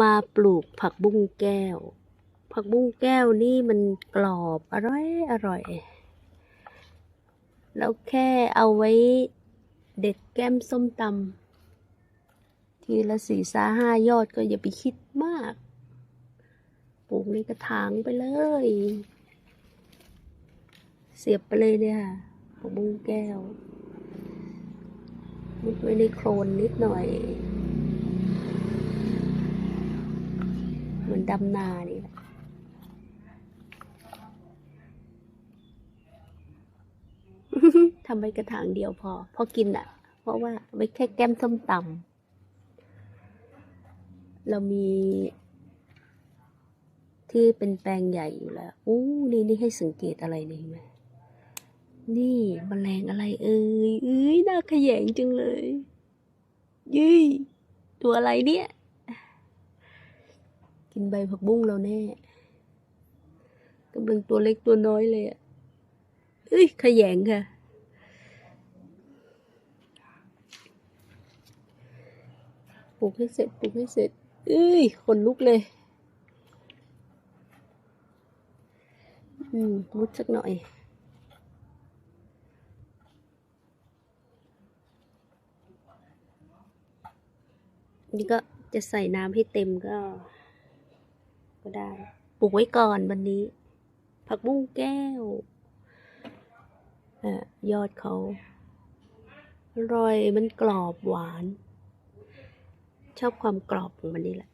มาปลูกผักบุ้งแก้ว ผักบุ้งแก้วนี่มันกรอบอร่อยอร่อย แล้วแค่เอาไว้เด็ดแก้มส้มตำทีละสี่สาห้ายอดก็อย่าไปคิดมาก ปลูกในกระถางไปเลย เสียบไปเลยเนี่ยค่ะผักบุ้งแก้วมุดไว้ในโคลนนิดหน่อย เหมือนดำนานี่แหละทำไปกระถางเดียวพอ พอกินอะ เพราะว่าไว้แค่แก้มส้มตำเรามี ที่เป็นแปลงใหญ่อยู่แล้วอู้นี่นี่ให้สังเกตอะไรนี่เห็นไหมนี่มแมลงอะไรเอ่ยเอ้ยน่าขยงจังเลยยี่ตัวอะไรเนี่ย กินใบผักบุ้งเราแน่กำลังตัวเล็กตัวน้อยเลยอะเอ้ยขยงค่ะ ปลูกให้เสร็จ ปลูกให้เสร็จ เอ้ยขนลุกเลย อืมมุดสักหน่อยนี่ก็จะใส่น้ำให้เต็มก็ ก็ได้ ปลูกไว้ก่อนวันนี้ ผักบุ้งแก้วอะยอดเขาอร่อยมันกรอบหวาน ชอบความกรอบของมันนี่แหละ